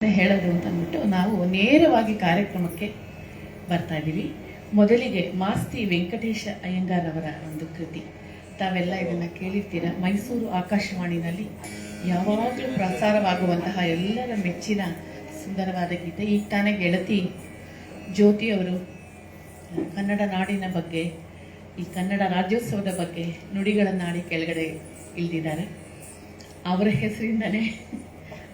ಹೇಳೋದು ಅಂತ ಅಂದ್ಬಿಟ್ಟು ನಾವು ನೇರವಾಗಿ ಕಾರ್ಯಕ್ರಮಕ್ಕೆ ಬರ್ತಾ ಇದ್ದೀವಿ. ಮೊದಲಿಗೆ ಮಾಸ್ತಿ ವೆಂಕಟೇಶ ಅಯ್ಯಂಗಾರ್ ಅವರ ಒಂದು ಕೃತಿ. ತಾವೆಲ್ಲ ಇದನ್ನು ಕೇಳಿರ್ತೀರ? ಮೈಸೂರು ಆಕಾಶವಾಣಿನಲ್ಲಿ ಯಾವಾಗಲೂ ಪ್ರಸಾರವಾಗುವಂತಹ ಎಲ್ಲರ ಮೆಚ್ಚಿನ ಸುಂದರವಾದ ಗೀತೆ. ಈಗ ತಾನೇ ಗೆಳತಿ ಜ್ಯೋತಿ ಅವರು ಕನ್ನಡ ನಾಡಿನ ಬಗ್ಗೆ, ಈ ಕನ್ನಡ ರಾಜ್ಯೋತ್ಸವದ ಬಗ್ಗೆ ನುಡಿಗಳನ್ನಾಡಿ ಕೆಳಗಡೆ ಇಳಿದಿದ್ದಾರೆ ಅವರ ಹೆಸರಿಂದನೇ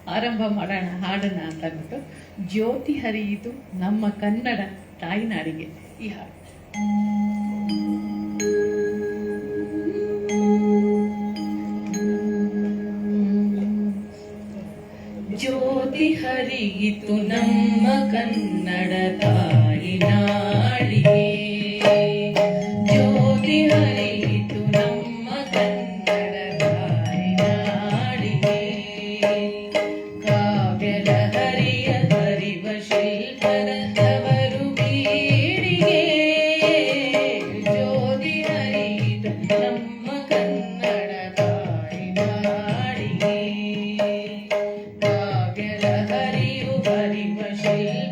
ಆರಂಭ ಮಾಡೋಣ, ಹಾಡೋಣ ಅಂತ ಅಂದ್ಬಿಟ್ಟು, ಜ್ಯೋತಿ ಹರಿಯಿತು ನಮ್ಮ ಕನ್ನಡ ತಾಯಿನಾಡಿಗೆ. ಈ ಹಾಡು. ಜ್ಯೋತಿ ಹರಿಯಿತು ನಮ್ಮ ಕನ್ನಡ ತಾಯಿನಾಡಿಗೆ. say